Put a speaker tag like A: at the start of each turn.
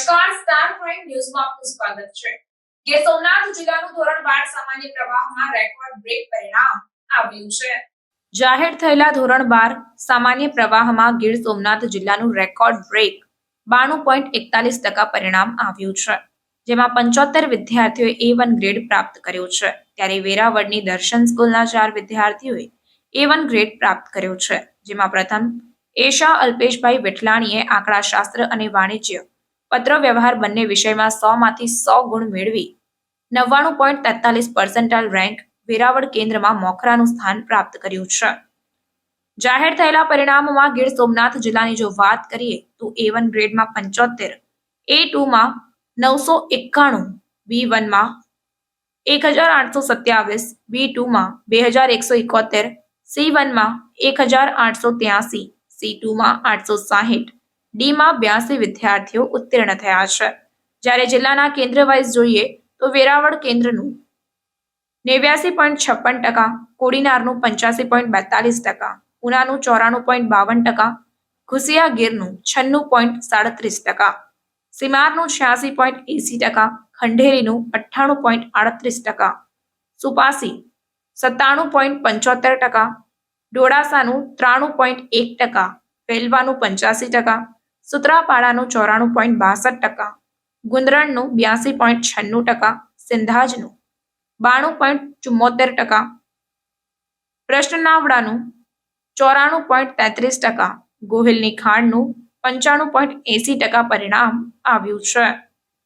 A: નમસ્કાર star prime ન્યૂઝમાં આપનું સ્વાગત છે. ગીર સોમનાથ જિલ્લાનું ધોરણ બાર સામાન્ય પ્રવાહમાં રેકોર્ડ બ્રેક પરિણામ આવ્યું છે. જાહેર થયેલા ધોરણ બાર સામાન્ય પ્રવાહમાં ગીર સોમનાથ જિલ્લાનું રેકોર્ડ બ્રેક બાણું પોઈન્ટ એકતાલીસ ટકા પરિણામ આવ્યું છે, જેમાં પંચોતેર વિદ્યાર્થીઓએ એ વન ગ્રેડ પ્રાપ્ત કર્યો છે. ત્યારે વેરાવળની દર્શન સ્કૂલના ચાર વિદ્યાર્થીઓએ એ વન ગ્રેડ પ્રાપ્ત કર્યો છે, જેમાં પ્રથમ એશા અલ્પેશભાઈ વિઠલાણીએ આંકડાશાસ્ત્ર અને વાણિજ્ય પત્ર વ્યવહાર બંને વિષયમાં સો માંથી સો ગુણ મેળવી. નવ્વાણું પોઈન્ટ તેતાલીસ પર્સન્ટાઇલ રેન્ક વેરાવળ કેન્દ્રમાં મોખરાનું સ્થાન પ્રાપ્ત કર્યું છે. જાહેર થયેલા પરિણામોમાં ગીર સોમનાથ જિલ્લાની જો વાત કરીએ તો એ વન ગ્રેડમાં પંચોતેર એ ટુમાં નવસો એકાણું બી વનમાં એક હજાર આઠસો સત્યાવીસ બી ટુમાં બે હજાર એકસો એકોતેર સી વનમાં એક હજાર આઠસો ત્યાસી સી ટુમાં આઠસો સાહીઠ. ડીમાં બ્યાસી વિદ્યાર્થીઓ ઉત્તીર્ણ થયા છે. જ્યારે જિલ્લાના કેન્દ્ર વાઇઝ જોઈએ તો વેરાવળ કેન્દ્રનું નેવ્યાસી પોઈન્ટ છપ્પન ટકા, કોડીનારનું પંચ્યાસી પોઈન્ટ બેતાલીસ ટકા, ઉનાનું ચોરાણું પોઈન્ટ બાવન ટકા, ઘુસિયા ગીરનું છન્નું પોઈન્ટ સાડત્રીસ ટકા, સિમારનું છ્યાસી પોઈન્ટ એસી ટકા, ખંડેરીનું અઠ્ઠાણું પોઈન્ટ આડત્રીસ ટકા, સુપાસી સત્તાણું પોઈન્ટ પંચોતેર ટકા, ડોળાસાનું ત્રાણું પોઈન્ટ એક ટકા વેલવાનું પંચ્યાસી ટકા સુત્રાપાડાનું ચોરાણું પોઈન્ટ બાસઠ ટકા, ગુંદરણનું બ્યાસી પોઈન્ટ છન્નું ટકા, સિંધાજનું બાણું પોઈન્ટ ચુમ્મોતેર ટકા, પ્રશ્નનાવડાનું ચોરાણું પોઈન્ટ તેત્રીસ ટકા, ગોહિલની ખાણનું પંચાણું પોઈન્ટ એંસી ટકા પરિણામ આવ્યું છે.